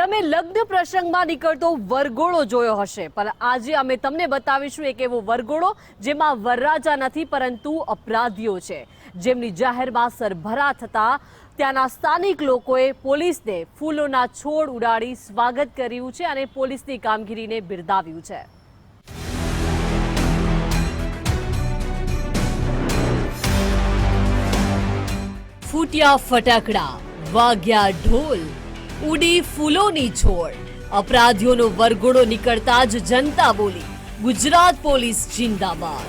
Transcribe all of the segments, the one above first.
તમે લગ્ન પ્રસંગમાં નીકળતો વરઘોડો જોયો હશે. પણ આજે અમે તમને બતાવીશું એક એવો વરઘોડો જેમાં વરરાજા નથી, પરંતુ અપરાધીઓ છે. જેમની જાહેરમાં સરભરા થતા ત્યાંના સ્થાનિક લોકોએ પોલીસને ફૂલોના છોડ ઉડાડી સ્વાગત કર્યું છે અને પોલીસની કામગીરીને બિરદાવ્યું છે. ફૂટ્યા ફટાકડા, વાગ્યા ઢોલ ઉડી ફૂલોની છોડ. અપરાધીઓનો વરઘોડો નીકળતા જ જનતા બોલી, ગુજરાત પોલીસ જિંદાબાદ.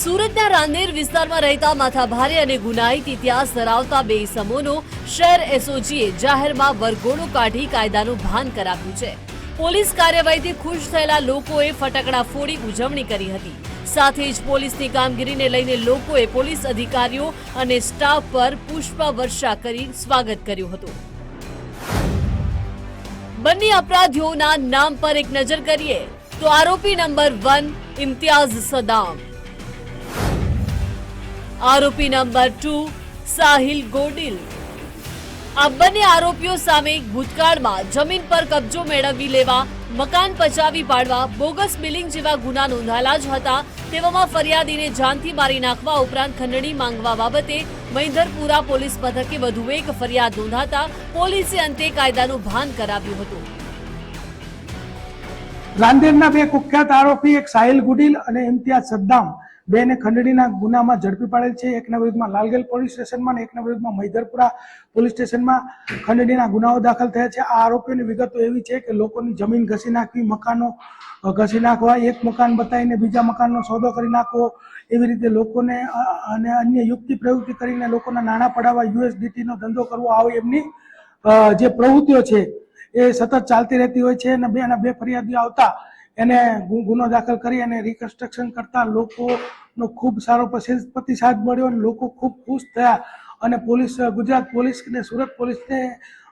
સુરતના રાંદેર વિસ્તારમાં રહેતા માથાભારે અને ગુનાહિત ઇતિહાસ ધરાવતા બે સમોનો શહેર એસઓજીએ જાહેરમાં વરઘોડો કાઢી કાયદાનું ભાન કરાવ્યું છે. પોલીસ કાર્યવાહીથી ખુશ થયેલા લોકોએ ફટાકડા ફોડી ઉજવણી કરી હતી. સાથે જ પોલીસની કામગીરીને લઈને લોકોએ પોલીસ અધિકારીઓ અને સ્ટાફ પર પુષ્પ વર્ષા કરી સ્વાગત કર્યું હતું. બંને અપરાધીઓના નામ પર એક નજર કરીએ તો આરોપી નંબર વન ઇમ્તિયાઝ સદામ. આરોપી નંબર ટુ સાહિલ ગોડિલ. આ બંને આરોપીઓ સામે ભૂતકાળમાં જમીન પર કબજો મેળવી લેવા, મકાન પચાવી પાડવા, બોગસ બિલિંગ જેવા ગુના નોંધાયેલા જ હતા. તેવામાં ફરિયાદીને જાનથી મારી નાખવા ઉપરાંત ખંડણી માંગવા બાબતે મૈધરપુરા પોલીસ મથકે વધુ એક ફરિયાદ નોંધાતા પોલીસે અંતે કાયદાનું ભાન કરાવ્યું હતું. રાંદેરના બે કુખ્યાત આરોપી એક સાહિલ ગુડિલ અને ઇમ્તિયાઝ સદ્દામ બેને ખંડણીના ગુનામાં ઝડપી પાડેલ છે. એકના વિરુદ્ધમાં લાલગેલ પોલીસ સ્ટેશનમાં એકના વિરુદ્ધમાં મૈદરપુરા પોલીસ સ્ટેશનમાં ખંડણીના ગુનાઓ દાખલ થયા છે. આ આરોપીઓની વિગતો એવી છે કે લોકોની જમીન ઘસી નાખવી, મકાનો ઘસી નાખવા, એક મકાન બતાવીને બીજા મકાનનો સોદો કરી નાખવો, એવી રીતે લોકોને અને અન્ય યુક્તિ પ્રવૃત્તિ કરીને લોકોના નાણાં પડાવવા, યુએસડીટીનો ધંધો કરવો, આવો એમની જે પ્રવૃત્તિઓ છે એ સતત ચાલતી રહેતી હોય છે. અને બે અને બે ફરિયાદીઓ આવતા એને ગુનો દાખલ કરી અને રિકન્સ્ટ્રક્શન કરતા લોકોનો ખૂબ સારો પ્રતિસાદ મળ્યો અને લોકો ખૂબ ખુશ થયા. અને પોલીસ, ગુજરાત પોલીસ અને સુરત પોલીસને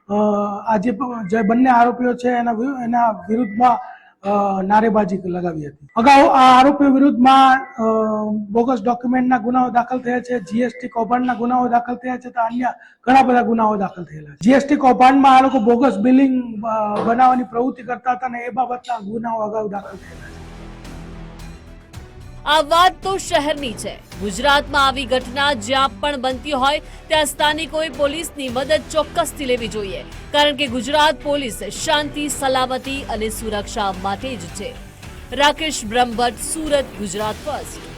આજે જે બંને આરોપીઓ છે એના એના વિરુદ્ધમાં નારેબાજી લગાવી હતી. અગાઉ આ આરોપીઓ વિરુદ્ધમાં બોગસ ડોક્યુમેન્ટના ગુનાઓ દાખલ થયા છે, જીએસટી કૌભાંડના ગુનાઓ દાખલ થયા છે, તો અન્ય ઘણા બધા ગુનાઓ દાખલ થયેલા છે. જીએસટી કૌભાંડમાં આ લોકો બોગસ બિલિંગ બનાવવાની પ્રવૃત્તિ કરતા હતા અને એ બાબતના ગુનાઓ અગાઉ દાખલ થયેલા છે. આ વાત તો શહેરની છે. ગુજરાતમાં આવી ઘટના જ્યાં પણ બનતી હોય, ત્યાં સ્થાનિકોએ પોલીસની મદદ ચોક્કસથી લેવી જોઈએ. કારણ કે ગુજરાત પોલીસ શાંતિ, સલામતી અને સુરક્ષા માટે જ છે. રાકેશ બ્રહ્મભટ્ટ, સુરત, ગુજરાત ફર્સ્ટ